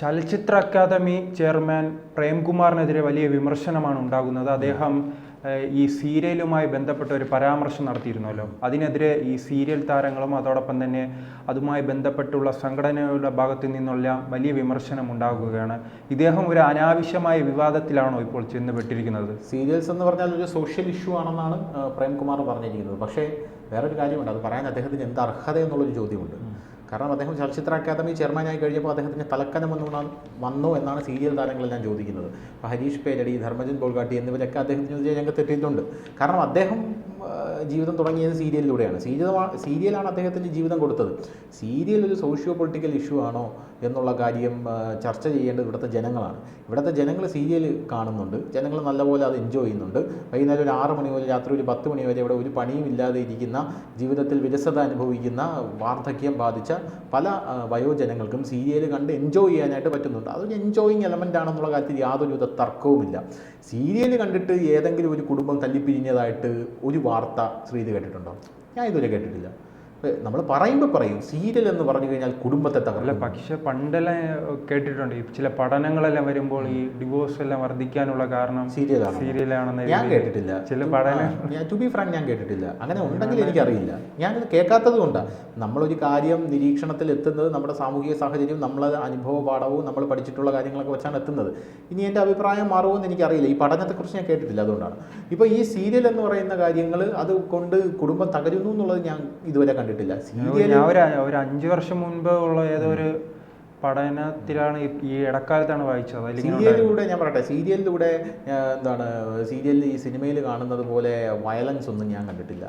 ചലച്ചിത്ര academy chairman പ്രേംകുമാറിനെതിരെ വലിയ വിമർശനമാണ് ഉണ്ടാകുന്നത്. അദ്ദേഹം ഈ സീരിയലുമായി ബന്ധപ്പെട്ട ഒരു പരാമർശം നടത്തിയിരുന്നല്ലോ. അതിനെതിരെ ഈ സീരിയൽ താരങ്ങളും അതോടൊപ്പം തന്നെ അതുമായി ബന്ധപ്പെട്ടുള്ള സംഘടനയുടെ ഭാഗത്തു നിന്നുള്ള വലിയ വിമർശനം ഉണ്ടാകുകയാണ്. ഇദ്ദേഹം ഒരു അനാവശ്യമായ വിവാദത്തിലാണോ ഇപ്പോൾ ചെന്നുപെട്ടിരിക്കുന്നത്? സീരിയൽസ് എന്ന് പറഞ്ഞാൽ ഒരു സോഷ്യൽ ഇഷ്യൂ ആണെന്നാണ് പ്രേംകുമാർ പറഞ്ഞിരിക്കുന്നത്. പക്ഷേ വേറൊരു കാര്യമുണ്ട്. അത് പറയാൻ അദ്ദേഹത്തിന് എന്ത് അർഹത എന്നുള്ളൊരു ചോദ്യമുണ്ട് കാരണം അദ്ദേഹം ചലച്ചിത്ര അക്കാദമി ചെയർമാനായി കഴിഞ്ഞപ്പോൾ അദ്ദേഹത്തിന് തലക്കനം വന്നു വന്നോ എന്നാണ് സീരിയൽ താരങ്ങളെല്ലാം ചോദിക്കുന്നത്. ഹരീഷ് പേരടി ധർമ്മജൻ ബോൾഗാട്ടി എന്നിവരൊക്കെ അദ്ദേഹത്തിന് രംഗത്തെത്തിയിട്ടുണ്ട് കാരണം അദ്ദേഹം ജീവിതം തുടങ്ങിയത് സീരിയലിലൂടെയാണ്. സീരിയൽ സീരിയലാണ് അദ്ദേഹത്തിന്റെ ജീവിതം കൊടുത്തത്. സീരിയൽ ഒരു സോഷ്യോ പൊളിറ്റിക്കൽ ഇഷ്യൂ ആണോ എന്നുള്ള കാര്യം ചർച്ച ചെയ്യേണ്ടത് ഇവിടുത്തെ ജനങ്ങളാണ്. ഇവിടുത്തെ ജനങ്ങൾ സീരിയൽ കാണുന്നുണ്ട്. ജനങ്ങൾ നല്ലപോലെ അത് എൻജോയ് ചെയ്യുന്നുണ്ട്. വൈകുന്നേരം ഒരു ആറ് മണി മുതൽ രാത്രി ഒരു പത്ത് മണി വരെ ഇവിടെ ഒരു പണിയും ഇല്ലാതെ ഇരിക്കുന്ന ജീവിതത്തിൽ വിരസത അനുഭവിക്കുന്ന വാർദ്ധക്യം ബാധിച്ച പല വയോജനങ്ങൾക്കും സീരിയൽ കണ്ട് എൻജോയ് ചെയ്യാനായിട്ട് പറ്റുന്നുണ്ട്. അതൊരു എൻജോയിങ് എലമെന്റ് ആണെന്നുള്ള കാര്യത്തിൽ യാതൊരുവിധ തർക്കവുമില്ല. സീരിയൽ കണ്ടിട്ട് ഏതെങ്കിലും ഒരു കുടുംബം തല്ലിപ്പിരിഞ്ഞതായിട്ട് ഒരു വാർത്ത ശ്രീതി കേട്ടിട്ടുണ്ടോ? ഞാൻ ഇതുവരെ കേട്ടിട്ടില്ല. നമ്മൾ പറയുമ്പോൾ പറയും. സീരിയൽ എന്ന് പറഞ്ഞു കഴിഞ്ഞാൽ കുടുംബത്തെ പക്ഷേ പക്ഷെ പണ്ടെല്ലാം കേട്ടിട്ടുണ്ട്. ചില പഠനങ്ങളെല്ലാം വരുമ്പോൾ ഈ ഡിവോഴ്സ് എല്ലാം വർദ്ധിക്കാനുള്ള കാരണം സീരിയലാണ് സീരിയലാണെന്ന് ഞാൻ കേട്ടിട്ടില്ല. ചില പഠനം ഞാൻ ടു ബി ഫ്രാങ്ക് ഞാൻ കേട്ടിട്ടില്ല. അങ്ങനെ ഉണ്ടെങ്കിൽ എനിക്കറിയില്ല. ഞാനിത് കേൾക്കാത്തത് കൊണ്ടാണ് നമ്മളൊരു കാര്യം നിരീക്ഷണത്തിൽ എത്തുന്നത് നമ്മുടെ സാമൂഹിക സാഹചര്യം നമ്മളെ അനുഭവ പാഠവും നമ്മൾ പഠിച്ചിട്ടുള്ള കാര്യങ്ങളൊക്കെ വെച്ചാണ് എത്തുന്നത്. ഇനി എന്റെ അഭിപ്രായം മാറുമെന്ന് എനിക്കറിയില്ല. ഈ പഠനത്തെക്കുറിച്ച് ഞാൻ കേട്ടിട്ടില്ല അതുകൊണ്ടാണ്. ഇപ്പോൾ ഈ സീരിയൽ എന്ന് പറയുന്ന കാര്യങ്ങൾ അത് കൊണ്ട് കുടുംബം തകരുന്നു എന്നുള്ളത് ഞാൻ ഇതുവരെ കണ്ടിട്ടില്ല. സീരിയൽ ഞാൻ ഒരു അഞ്ചു വർഷം മുൻപ് ഉള്ള ഏതോ ഒരു പഠനത്തിലാണ് ഈ- ഇടക്കാലത്താണ് വായിച്ചത്. സീരിയലിലൂടെ ഞാൻ പറയട്ടെ സീരിയലിലൂടെ എന്താണ് സീരിയലിൽ ഈ സിനിമയിൽ കാണുന്നത് പോലെ വയലൻസ് ഒന്നും ഞാൻ കണ്ടിട്ടില്ല.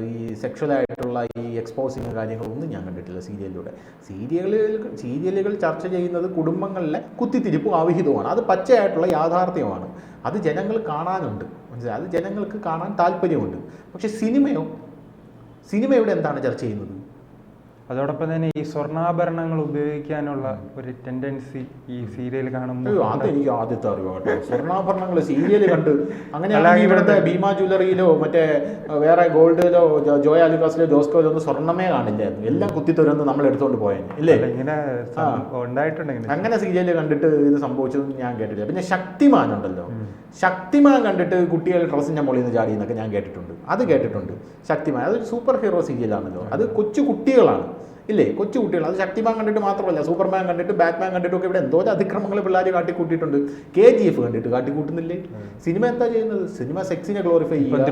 ഈ സെക്ഷൽ ആയിട്ടുള്ള ഈ എക്സ്പോസിങ് കാര്യങ്ങളൊന്നും ഞാൻ കണ്ടിട്ടില്ല സീരിയലിലൂടെ. സീരിയലുകൾ സീരിയലുകൾ ചർച്ച ചെയ്യുന്നത് കുടുംബങ്ങളിലെ കുത്തിത്തിരിപ്പും അവിഹിതവുമാണ്. അത് പച്ചയായിട്ടുള്ള യാഥാർത്ഥ്യമാണ്. അത് ജനങ്ങൾ കാണാനുണ്ട്. മനസ്സിലായി? അത് ജനങ്ങൾക്ക് കാണാൻ താല്പര്യമുണ്ട്. പക്ഷെ സിനിമയോ സിനിമയുടെ എന്താണ് ചർച്ച ചെയ്യുന്നത്? അതോടൊപ്പം തന്നെ ഈ സ്വർണാഭരണങ്ങൾ ഉപയോഗിക്കാനുള്ള ഒരു ടെൻഡൻസി ഈ സീരിയൽ കാണുമ്പോൾ അത് അതെനിക്ക് ആദ്യത്തെ അറിവ് കേട്ടോ. സ്വർണാഭരണങ്ങൾ സീരിയൽ കണ്ട് അങ്ങനെയാണെങ്കിൽ ഇവിടുത്തെ ഭീമ ജ്വല്ലറിയിലോ മറ്റേ വേറെ ഗോൾഡിലോ ജോയ അലുക്കാസിലോ ജോസ്കോയിലോ ഒന്നും സ്വർണമേ കാണില്ലായിരുന്നു. എല്ലാം കുത്തിത്തുരന്ന് നമ്മൾ എടുത്തുകൊണ്ട് പോയേനെ ഇല്ലേ? ഇങ്ങനെ ഉണ്ടായിട്ടുണ്ടെങ്കിൽ ഉണ്ടായിട്ടുണ്ട് അങ്ങനെ സീരിയൽ കണ്ടിട്ട് ഇത് സംഭവിച്ചതെന്ന് ഞാൻ കേട്ടില്ല പിന്നെ ശക്തിമാൻ ഉണ്ടല്ലോ. ശക്തിമാൻ കണ്ടിട്ട് കുട്ടികൾ ഡ്രസ്സിന്റെ മുകളിൽ നിന്ന് ചാടി എന്നൊക്കെ ഞാൻ കേട്ടിട്ടുണ്ട്. അത് കേട്ടിട്ടുണ്ട്. ശക്തിമാൻ അതൊരു സൂപ്പർ ഹീറോ സീരിയലാണല്ലോ അത് കൊച്ചു കുട്ടികളാണ്. ഇല്ലേ? കൊച്ചു കുട്ടികൾ. അത് ശക്തിമാൻ കണ്ടിട്ട് മാത്രമല്ല സൂപ്പർമാൻ കണ്ടിട്ട് ബാറ്റ്മാൻ കണ്ടിട്ടൊക്കെ ഇവിടെ എന്തോ അതിക്രമങ്ങൾ പിള്ളേർ കാട്ടിക്കൂട്ടിയിട്ടുണ്ട്. കെ ജി എഫ് കണ്ടിട്ട് കാട്ടിക്കൂട്ടുന്നില്ലേ? സിനിമ എന്താ ചെയ്യുന്നത്? സിനിമ സെക്സിനെ ഗ്ലോറിഫൈ ചെയ്യുക.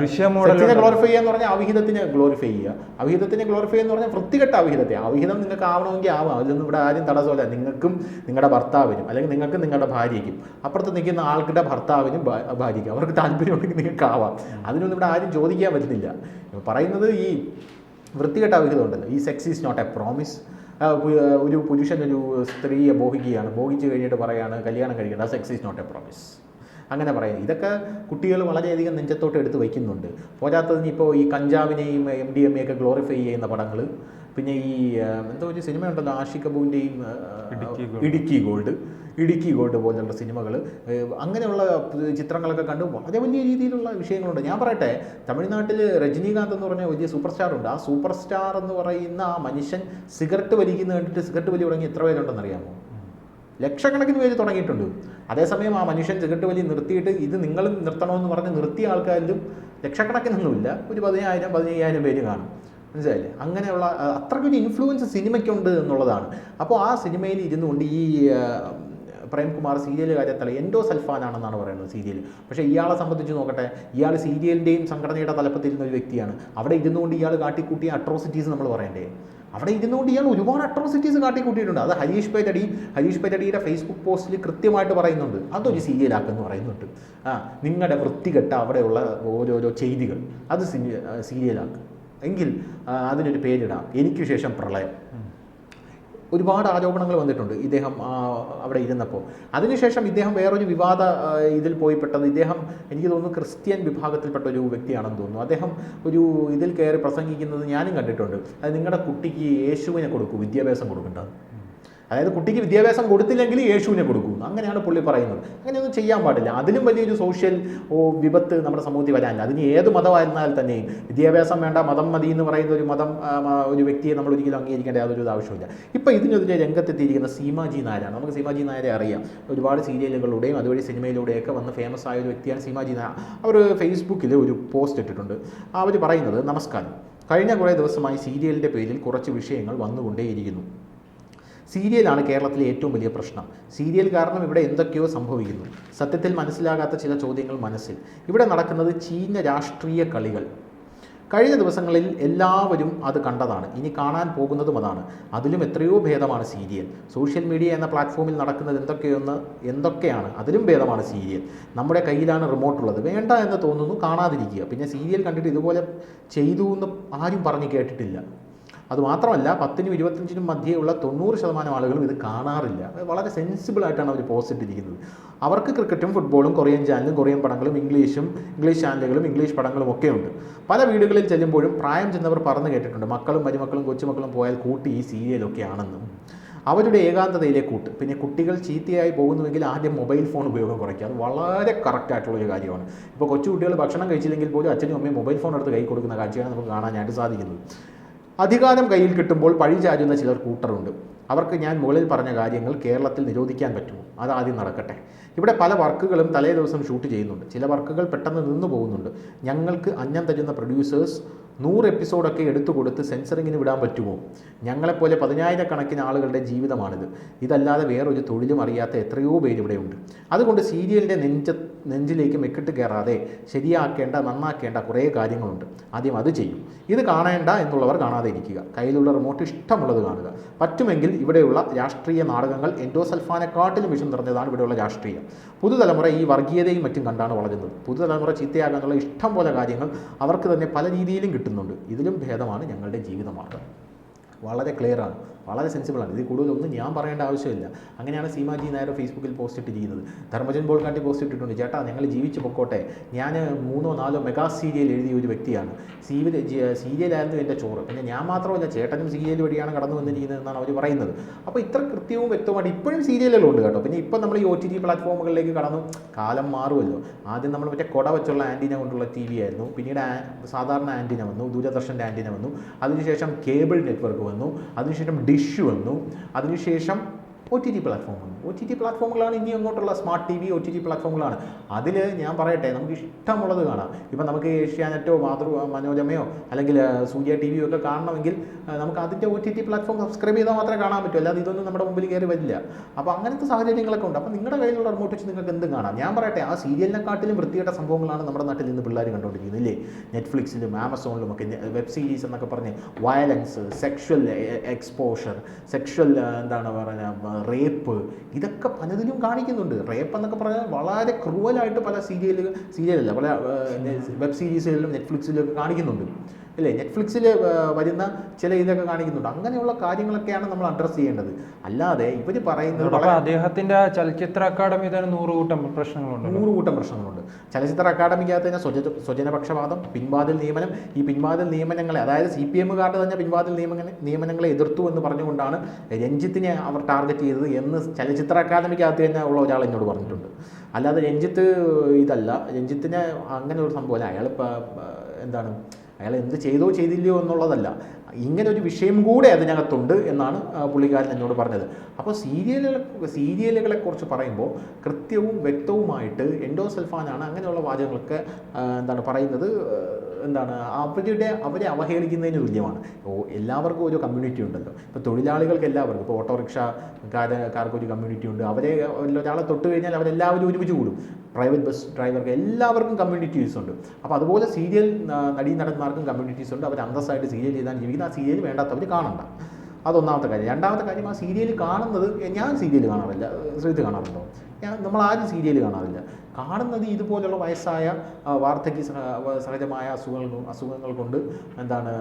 സെക്സിനെ. ഗ്ലോറിഫൈ ചെയ്യുക എന്ന് പറഞ്ഞാൽ അവിഹിതത്തിനെ ഗ്ലോറിഫൈ ചെയ്യുക. അവിഹിതത്തിനെ ഗ്ലോറിഫൈ എന്ന് പറഞ്ഞാൽ വൃത്തികെട്ട അവിഹിതത്തെ. അവിഹിതം നിങ്ങൾക്ക് ആവണമെങ്കിൽ ആവാം. അതിലൊന്നും ഇവിടെ ആരും തടസ്സമില്ല. നിങ്ങൾക്കും നിങ്ങളുടെ ഭർത്താവിനും അല്ലെങ്കിൽ നിങ്ങൾക്കും നിങ്ങളുടെ ഭാര്യയ്ക്കും അപ്പുറത്ത് നിൽക്കുന്ന ആൾക്കിടെ ഭർത്താവിനും ഭാര്യയ്ക്കും അവർക്ക് താല്പര്യമുണ്ടെങ്കിൽ നിങ്ങൾക്ക് ആവാം അതിനൊന്നും ഇവിടെ ആരും ചോദിക്കാൻ പറ്റുന്നില്ല. പറയുന്നത് ഈ വൃത്തികെട്ട അവിഹിതം ഉണ്ടല്ലോ ഈ sex is not a promise ഒരു പുരുഷൻ ഒരു സ്ത്രീയെ മോഹിക്കുകയാണ്. മോഹിച്ച് കഴിഞ്ഞിട്ട് പറയുകയാണ് കല്യാണം കഴിക്കേണ്ട sex is not a promise അങ്ങനെ പറയാം ഇതൊക്കെ കുട്ടികൾ വളരെയധികം നെഞ്ചത്തോട്ട് എടുത്ത് വയ്ക്കുന്നുണ്ട്. പോരാത്തതിന് ഇപ്പോൾ ഈ കഞ്ചാവിനെയും എം ഡി എം എയൊക്കെ ഗ്ലോറിഫൈ ചെയ്യുന്ന പടങ്ങൾ പിന്നെ ഈ എന്താ ഒരു സിനിമ ഉണ്ടല്ലോ ആഷിക് കപൂറിന്റെയും ഇടുക്കി ഗോൾഡ്. ഇടുക്കി ഗോൾഡ്. പോലെയുള്ള സിനിമകൾ അങ്ങനെയുള്ള ചിത്രങ്ങളൊക്കെ കണ്ട് വളരെ വലിയ രീതിയിലുള്ള വിഷയങ്ങളുണ്ട്. ഞാൻ പറയട്ടെ തമിഴ്നാട്ടിൽ രജനീകാന്ത് എന്ന് പറഞ്ഞ വലിയ സൂപ്പർ സ്റ്റാർ ഉണ്ട്. ആ സൂപ്പർ സ്റ്റാർ എന്ന് പറയുന്ന ആ മനുഷ്യൻ സിഗരറ്റ് വലിക്കുന്ന കണ്ടിട്ട് സിഗരറ്റ് വലി തുടങ്ങി എത്ര പേരുണ്ടെന്ന് അറിയാമോ ലക്ഷക്കണക്കിന് പേര് തുടങ്ങിയിട്ടുണ്ട്. അതേസമയം ആ മനുഷ്യൻ സിഗരറ്റ് വലി നിർത്തിയിട്ട് ഇത് നിങ്ങളും നിർത്തണമെന്ന് പറഞ്ഞ് നിർത്തിയ ആൾക്കാരിലും ലക്ഷക്കണക്കിനൊന്നുമില്ല. ഒരു പതിനായിരം പതിനയ്യായിരം പേര് കാണും. മനസ്സിലായില്ലേ? അങ്ങനെയുള്ള അത്രയ്ക്കൊരു ഇൻഫ്ലുവൻസ് സിനിമയ്ക്കുണ്ട് എന്നുള്ളതാണ്. അപ്പോൾ ആ സിനിമയിൽ ഇരുന്നുകൊണ്ട് ഈ പ്രേംകുമാർ സീരിയൽ തല എൻഡോ സൽഫാനാണെന്നാണ് പറയുന്നത് സീരിയൽ പക്ഷേ ഇയാളെ സംബന്ധിച്ച് നോക്കട്ടെ ഇയാൾ സീരിയലിന്റെയും സംഘടനയുടെ തലപ്പത്തിരുന്ന ഒരു വ്യക്തിയാണ്. അവിടെ ഇരുന്നുകൊണ്ട് ഇയാൾ കാട്ടിക്കൂട്ടിയ അട്രോസിറ്റീസ് നമ്മൾ പറയണ്ടേ? അവിടെ ഇരുന്നുകൊണ്ട് ഇയാൾ ഒരുപാട് അട്രോസിറ്റീസ് കാട്ടിക്കൂട്ടിയിട്ടുണ്ട്. അത് ഹരീഷ് പൈതടി ഹരീഷ് പൈതടിയുടെ ഫേസ്ബുക്ക് പോസ്റ്റിൽ കൃത്യമായിട്ട് പറയുന്നുണ്ട്. അതൊരു സീരിയലാക്കെന്ന് പറയുന്നുണ്ട്. ആ നിങ്ങളുടെ വൃത്തികെട്ട അവിടെയുള്ള ഓരോരോ ചെയ്തികൾ. അത് സീരിയലാക്കുക എങ്കിൽ അതിനൊരു പേരിടാം. എനിക്ക് ശേഷം പ്രളയം. ഒരുപാട് ആരോപണങ്ങൾ വന്നിട്ടുണ്ട് ഇദ്ദേഹം അവിടെ ഇരുന്നപ്പോൾ. അതിനുശേഷം ഇദ്ദേഹം വേറൊരു വിവാദ ഇതിൽ പോയി പെട്ടത് ഇദ്ദേഹം എനിക്ക് തോന്നുന്നു ക്രിസ്ത്യൻ വിഭാഗത്തിൽപ്പെട്ട ഒരു വ്യക്തിയാണെന്ന് തോന്നുന്നു. അദ്ദേഹം ഒരു ഇതിൽ കയറി പ്രസംഗിക്കുന്നത് ഞാനും കണ്ടിട്ടുണ്ട്. അത് നിങ്ങളുടെ കുട്ടിക്ക് യേശുവിനെ കൊടുക്കൂ വിദ്യാഭ്യാസം കൊടുക്കേണ്ടത് അതായത് കുട്ടിക്ക് വിദ്യാഭ്യാസം കൊടുത്തില്ലെങ്കിൽ യേശുവിനെ കൊടുക്കും. അങ്ങനെയാണ് പുള്ളി പറയുന്നത്. അങ്ങനെയൊന്നും ചെയ്യാൻ പാടില്ല. അതിലും വലിയൊരു സോഷ്യൽ വിപത്ത് നമ്മുടെ സമൂഹത്തിൽ വരാനില്ല. അതിന് ഏത് മതമായിരുന്നാൽ തന്നെയും വിദ്യാഭ്യാസം വേണ്ട മതം മതി എന്ന് പറയുന്ന ഒരു മതം ഒരു വ്യക്തിയെ നമ്മൾ ഒരിക്കലും അംഗീകരിക്കേണ്ട യാതൊരു ആവശ്യമില്ല ഇപ്പോൾ ഇതിനെതിരെ രംഗത്തെത്തിയിരിക്കുന്ന സീമാജി നായരാണ്. നമുക്ക് സീമാജി നായരെ അറിയാം. ഒരുപാട് സീരിയലുകളിലൂടെയും അതുവഴി സിനിമയിലൂടെയൊക്കെ വന്ന് ഫേമസ് ആയ ഒരു വ്യക്തിയാണ് സീമാജി നായർ. അവർ ഫേസ്ബുക്കിൽ ഒരു പോസ്റ്റ് ഇട്ടിട്ടുണ്ട്. അവർ പറയുന്നത് നമസ്കാരം. കഴിഞ്ഞ കുറേ ദിവസമായി സീരിയലിന്റെ പേരിൽ കുറച്ച് വിഷയങ്ങൾ വന്നുകൊണ്ടേയിരിക്കുന്നു. സീരിയലാണ് കേരളത്തിലെ ഏറ്റവും വലിയ പ്രശ്നം. സീരിയൽ കാരണം ഇവിടെ എന്തൊക്കെയോ സംഭവിക്കുന്നു. സത്യത്തിൽ മനസ്സിലാകാത്ത ചില ചോദ്യങ്ങൾ മനസ്സിൽ. ഇവിടെ നടക്കുന്നത് ചീഞ്ഞ രാഷ്ട്രീയ കളികൾ. കഴിഞ്ഞ ദിവസങ്ങളിൽ എല്ലാവരും അത് കണ്ടതാണ്. ഇനി കാണാൻ പോകുന്നതും അതാണ്. അതിലും എത്രയോ ഭേദമാണ് സീരിയൽ. സോഷ്യൽ മീഡിയ എന്ന പ്ലാറ്റ്ഫോമിൽ നടക്കുന്നത് എന്തൊക്കെയൊന്ന് എന്തൊക്കെയാണ് അതിലും ഭേദമാണ് സീരിയൽ. നമ്മുടെ കയ്യിലാണ് റിമോട്ട് ഉള്ളത്. വേണ്ട എന്ന് തോന്നുന്നു കാണാതിരിക്കുക. പിന്നെ സീരിയൽ കണ്ടിട്ട് ഇതുപോലെ ചെയ്തു എന്ന് ആരും പറഞ്ഞു കേട്ടിട്ടില്ല. അതുമാത്രമല്ല പത്തിനും ഇരുപത്തഞ്ചിനും മധ്യയുള്ള തൊണ്ണൂറ് ശതമാനം ആളുകളും ഇത് കാണാറില്ല. വളരെ സെൻസിബിൾ ആയിട്ടാണ് അവർ പോസ്റ്റ് ഇട്ടിരിക്കുന്നത്. അവർക്ക് ക്രിക്കറ്റും ഫുട്ബോളും കൊറിയൻ ചാനലും കൊറിയൻ പടങ്ങളും ഇംഗ്ലീഷും ഇംഗ്ലീഷ് ചാനലുകളും ഇംഗ്ലീഷ് പടങ്ങളും ഒക്കെ ഉണ്ട്. പല വീടുകളിൽ ചെല്ലുമ്പോഴും പ്രായം ചെന്നവർ പറഞ്ഞു കേട്ടിട്ടുണ്ട് മക്കളും മരുമക്കളും കൊച്ചുമക്കളും പോയാൽ കൂട്ടി ഈ സീരിയലൊക്കെയാണെന്നും അവരുടെ ഏകാന്തതയിലെ കൂട്ട്. പിന്നെ കുട്ടികൾ ചീത്തയായി പോകുന്നുവെങ്കിൽ ആദ്യം മൊബൈൽ ഫോൺ ഉപയോഗം കുറയ്ക്കുക. അത് വളരെ കറക്റ്റായിട്ടുള്ളൊരു കാര്യമാണ്. ഇപ്പോൾ കൊച്ചു കുട്ടികൾ ഭക്ഷണം കഴിച്ചില്ലെങ്കിൽ പോലും അച്ഛനും അമ്മയും മൊബൈൽ ഫോൺ എടുത്ത് കൈ കൊടുക്കുന്ന കാഴ്ചയാണ് നമുക്ക് കാണാനായിട്ട് സാധിക്കുന്നത്. അധികാരം കയ്യിൽ കിട്ടുമ്പോൾ പഴി ചാരുന്ന ചിലർ കൂട്ടറുണ്ട്. അവർക്ക് ഞാൻ മുകളിൽ പറഞ്ഞ കാര്യങ്ങൾ കേരളത്തിൽ നിരോധിക്കാൻ പറ്റുമോ? അതാദ്യം നടക്കട്ടെ. ഇവിടെ പല വർക്കുകളും തലേ ദിവസം ഷൂട്ട് ചെയ്യുന്നുണ്ട്. ചില വർക്കുകൾ പെട്ടെന്ന് നിന്നു പോകുന്നുണ്ട്. ഞങ്ങൾക്ക് അന്നം തരുന്ന പ്രൊഡ്യൂസേഴ്സ് നൂറ് എപ്പിസോഡൊക്കെ എടുത്തു കൊടുത്ത് സെൻസറിങ്ങിന് വിടാൻ പറ്റുമോ? ഞങ്ങളെപ്പോലെ പതിനായിരക്കണക്കിന് ആളുകളുടെ ജീവിതമാണിത്. ഇതല്ലാതെ വേറൊരു തൊഴിലും അറിയാത്ത എത്രയോ പേരിവിടെയുണ്ട്. അതുകൊണ്ട് സീരിയലിന്റെ നെഞ്ച നെഞ്ചിലേക്ക് മെക്കിട്ട് കയറാതെ ശരിയാക്കേണ്ട നന്നാക്കേണ്ട കുറേ കാര്യങ്ങളുണ്ട്. ആദ്യം അത് ചെയ്യും. ഇത് കാണേണ്ട എന്നുള്ളവർ കാണാതെ ഇരിക്കുക. കയ്യിലുള്ള റിമോട്ട് ഇഷ്ടമുള്ളത് കാണുക. പറ്റുമെങ്കിൽ ഇവിടെയുള്ള രാഷ്ട്രീയ നാടകങ്ങൾ എൻഡോസൽഫാനെക്കാട്ടിലും വിഷം നിറഞ്ഞതാണ് ഇവിടെയുള്ള രാഷ്ട്രീയം. പുതുതലമുറ ഈ വർഗീയതയും മറ്റും കണ്ടാണ് വളരുന്നത്. പുതുതലമുറ ചീത്തയാകാനുള്ള ഇഷ്ടം പോലെ കാര്യങ്ങൾ അവർക്ക് തന്നെ പല രീതിയിലും കിട്ടുന്നുണ്ട്. ഇതിലും ഭേദമാണ് ഞങ്ങളുടെ ജീവിതമാർഗം. വളരെ ക്ലിയറാണ് വളരെ സെൻസിബിളാണ് ഇതിൽ കൂടുതലൊന്നും ഞാൻ പറയേണ്ട ആവശ്യമില്ല. അങ്ങനെയാണ് സീമാജി നായർ ഫേസ്ബുക്കിൽ പോസ്റ്റ് ഇട്ടിരിക്കുന്നത്. ധർമ്മജൻ ബോൾക്കാട്ടി പോസ്റ്റ് ഇട്ടിട്ടുണ്ട്. ചേട്ടാ ഞങ്ങൾ ജീവിച്ച് പൊക്കോട്ടെ. ഞാൻ മൂന്നോ നാലോ മെഗാ സീരിയൽ എഴുതിയ ഒരു വ്യക്തിയാണ്. സീരിയൽ സീരിയലായിരുന്നു എന്റെ ചോറ്. പിന്നെ ഞാൻ മാത്രമല്ല ചേട്ടനും സീരിയൽ വഴിയാണ് കടന്നു വന്നിരിക്കുന്നത് എന്നാണ് അവർ പറയുന്നത്. അപ്പോൾ ഇത്ര കൃത്യവും വ്യക്തമായിട്ട് ഇപ്പോഴും സീരിയലുകളുണ്ട് കേട്ടോ. പിന്നെ ഇപ്പം നമ്മൾ ഈ ഒ ടി ടി പ്ലാറ്റ്ഫോമുകളിലേക്ക് കടന്നു. കാലം മാറുമല്ലോ. ആദ്യം നമ്മൾ മറ്റേ കൊട വെച്ചുള്ള ആന്റിന കൊണ്ടുള്ള ടി വി ആയിരുന്നു. പിന്നീട് സാധാരണ ആന്റിന വന്നു. ദൂരദർശന്റെ ആന്റിന വന്നു. അതിനുശേഷം കേബിൾ നെറ്റ്വർക്ക് വന്നു. അതിനുശേഷം ഡിഷ് വന്നു. അതിനുശേഷം ഒ ടി ടി പ്ലാറ്റ്ഫോം വന്നു ഒ ടി ടി പ്ലാറ്റ്ഫോമുകളാണ് ഇനി അങ്ങോട്ടുള്ള smart T V O T T പ്ലാറ്റ്ഫോമുകളാണ്. അതിൽ ഞാൻ പറയട്ടെ നമുക്ക് ഇഷ്ടമുള്ളത് കാണാം. ഇപ്പം നമുക്ക് ഏഷ്യാനെറ്റോ മാതൃ മനോജമയോ അല്ലെങ്കിൽ സൂര്യ ടി വിയോ ഒക്കെ കാണണമെങ്കിൽ നമുക്ക് അതിന്റെ O T T platform subscribe ചെയ്താൽ മാത്രമേ കാണാൻ പറ്റൂ. അല്ലാതെ ഇതൊന്നും നമ്മുടെ മുമ്പിൽ കയറി വരില്ല. അപ്പോൾ അങ്ങനത്തെ സാഹചര്യങ്ങളൊക്കെ ഉണ്ട്. അപ്പോൾ നിങ്ങളുടെ കയ്യിലുള്ള റിമോട്ട് വെച്ച് നിങ്ങൾക്ക് എന്തും കാണാം. ഞാൻ പറയട്ടെ ആ സീരിയലിനെക്കാട്ടിലും വൃത്തികെട്ട സംഭവങ്ങളാണ് നമ്മുടെ നാട്ടിൽ നിന്ന് പിള്ളേർ കണ്ടുകൊണ്ടിരിക്കുന്നത് ഇല്ലേ? നെറ്റ്ഫ്ലിക്സിലും ആമസോണിലും ഒക്കെ വെബ് സീരീസ് എന്നൊക്കെ പറഞ്ഞ് വയലൻസ് സെക്ഷൽ എക്സ്പോഷർ സെക്ഷൽ എന്താണ് പറയുക റേപ്പ് ഇതൊക്കെ പലതിലും കാണിക്കുന്നുണ്ട്. റേപ്പ് എന്നൊക്കെ പറഞ്ഞാൽ വളരെ ക്രൂവലായിട്ട് പല സീരിയലുകൾ സീരിയലല്ല പല വെബ് സീരീസുകളിലും നെറ്റ്ഫ്ലിക്സിലും ഒക്കെ കാണിക്കുന്നുണ്ട്. അല്ലേ? നെറ്റ്ഫ്ലിക്സിൽ വരുന്ന ചില ഇതൊക്കെ കാണിക്കുന്നുണ്ട്. അങ്ങനെയുള്ള കാര്യങ്ങളൊക്കെയാണ് നമ്മൾ അഡ്രസ് ചെയ്യേണ്ടത്. അല്ലാതെ ഇവർ പറയുന്നത് അദ്ദേഹത്തിന്റെ ചലച്ചിത്ര അക്കാദമി തന്നെ നൂറുകൂട്ടം പ്രശ്നങ്ങളുണ്ട്. നൂറ് കൂട്ടം പ്രശ്നങ്ങളുണ്ട്. ചലച്ചിത്ര അക്കാദമിക്കകത്ത് തന്നെ സ്വജ സ്വജനപക്ഷപാതം പിൻവാതിൽ നിയമനം ഈ പിൻവാതിൽ നിയമനങ്ങളെ അതായത് സി പി എമ്മുകാരുടെ തന്നെ പിൻവാതിൽ നിയമന നിയമനങ്ങളെ എതിർത്തു എന്ന് പറഞ്ഞുകൊണ്ടാണ് രഞ്ജിത്തിനെ അവർ ടാർഗറ്റ് ചെയ്തത് എന്ന് ചലച്ചിത്ര അക്കാദമിക്കകത്ത് തന്നെ ഉള്ള ഒരാൾ എന്നോട് പറഞ്ഞിട്ടുണ്ട്. അല്ലാതെ രഞ്ജിത്ത് ഇതല്ല. രഞ്ജിത്തിന് അങ്ങനെ ഒരു സംഭവമല്ല അയാൾ ഇപ്പം എന്താണ് അയാൾ എന്ത് ചെയ്തോ ചെയ്തില്ലയോ എന്നുള്ളതല്ല. ഇങ്ങനെ ഒരു വിഷയം കൂടെ അതിനകത്തുണ്ട് എന്നാണ് പുള്ളിക്കാരൻ എന്നോട് പറഞ്ഞത്. അപ്പോൾ സീരിയലുകളെ കുറിച്ച് പറയുമ്പോൾ കൃത്യവും വ്യക്തവുമായിട്ട് എൻഡോ സെൽഫാനാണ് അങ്ങനെയുള്ള വാചകങ്ങളൊക്കെ എന്താണ് പറയുന്നത് എന്താണ് അവരുടെ അവരെ അവഹേളിക്കുന്നതിന് തുല്യമാണ്. എല്ലാവർക്കും ഒരു കമ്മ്യൂണിറ്റി ഉണ്ടല്ലോ. ഇപ്പോൾ തൊഴിലാളികൾക്ക് എല്ലാവർക്കും ഇപ്പോൾ ഓട്ടോറിക്ഷക്കാരക്കാർക്ക് ഒരു കമ്മ്യൂണിറ്റി ഉണ്ട്. അവരെ ഒരാളെ തൊട്ട് കഴിഞ്ഞാൽ അവരെല്ലാവരും ഒരുമിച്ച് കൂടും. പ്രൈവറ്റ് ബസ് ഡ്രൈവർക്ക് എല്ലാവർക്കും കമ്മ്യൂണിറ്റീസ് ഉണ്ട്. അപ്പോൾ അതുപോലെ സീരിയൽ നടീ നടന്മാർക്കും കമ്മ്യൂണിറ്റീസ് ഉണ്ട്. അവർ അന്തസ്സായിട്ട് സീരിയൽ ചെയ്താൽ ജീവിക്കുന്ന ആ സീരിയൽ വേണ്ടാത്തവർ കാണണ്ട. അതൊന്നാമത്തെ കാര്യം. രണ്ടാമത്തെ കാര്യം ആ സീരിയൽ കാണുന്നത് ഞാൻ സീരിയൽ കാണാറില്ല. ശ്രീത്ത് കാണാറുണ്ടോ? ഞാൻ നമ്മൾ ആരും സീരിയൽ കാണാറില്ല. കാണുന്നത് ഇതുപോലുള്ള വയസ്സായ വാർദ്ധക്യ സഹജമായ അസുഖങ്ങൾ അസുഖങ്ങൾ കൊണ്ട് എന്താണ്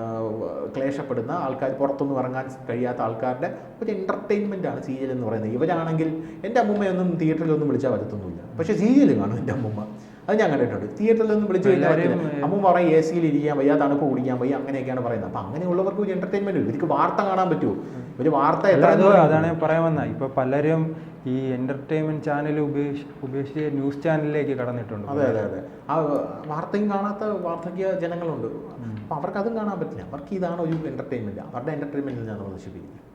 ക്ലേശപ്പെടുന്ന ആൾക്കാർ പുറത്തൊന്നും ഇറങ്ങാൻ കഴിയാത്ത ആൾക്കാരുടെ ഒരു എന്റർടൈൻമെന്റ് ആണ് സീരിയൽ എന്ന് പറയുന്നത്. ഇവരാണെങ്കിൽ എന്റെ അമ്മൂമ്മയൊന്നും തിയേറ്ററിലൊന്നും വിളിച്ചാൽ വരത്തൊന്നുമില്ല. പക്ഷേ സീരിയൽ കാണും എന്റെ അമ്മൂമ്മ. അത് ഞാൻ കണ്ടിട്ടുണ്ട്. തിയേറ്ററിൽ നിന്ന് വിളിച്ചു കഴിഞ്ഞാൽ. അമ്മ പറയും എ സിയിൽ ഇരിക്കാൻ വയ്യ തണുപ്പ് കുടിക്കാൻ വയ്യ അങ്ങനെയൊക്കെയാണ് പറയുന്നത്. അപ്പം അങ്ങനെയുള്ളവർക്ക് ഒരു എന്റർടൈൻമെന്റ് ഇവർക്ക് വാർത്ത കാണാൻ പറ്റുമോ? ഒരു വാർത്ത എത്ര അത് അതാണ് ഞാൻ പറയാൻ വന്നത് ഇപ്പൊ പലരും ഈ എന്റർടൈൻമെന്റ് ചാനൽ ഉപേക്ഷ ഉപേക്ഷിച്ച് ന്യൂസ് ചാനലിലേക്ക് കടന്നിട്ടുണ്ട്. അതെ അതെ അതെ. ആ വാർത്തയും കാണാത്ത വാർദ്ധക്യ ജനങ്ങളുണ്ട്. അപ്പൊ അവർക്ക് അതും കാണാൻ പറ്റില്ല. അവർക്ക് ഇതാണ് ഒരു എന്റർടൈൻമെന്റ് അവരുടെ എന്റർടൈൻമെന്റിൽ ഞാൻ നശിപ്പിക്കുന്നത്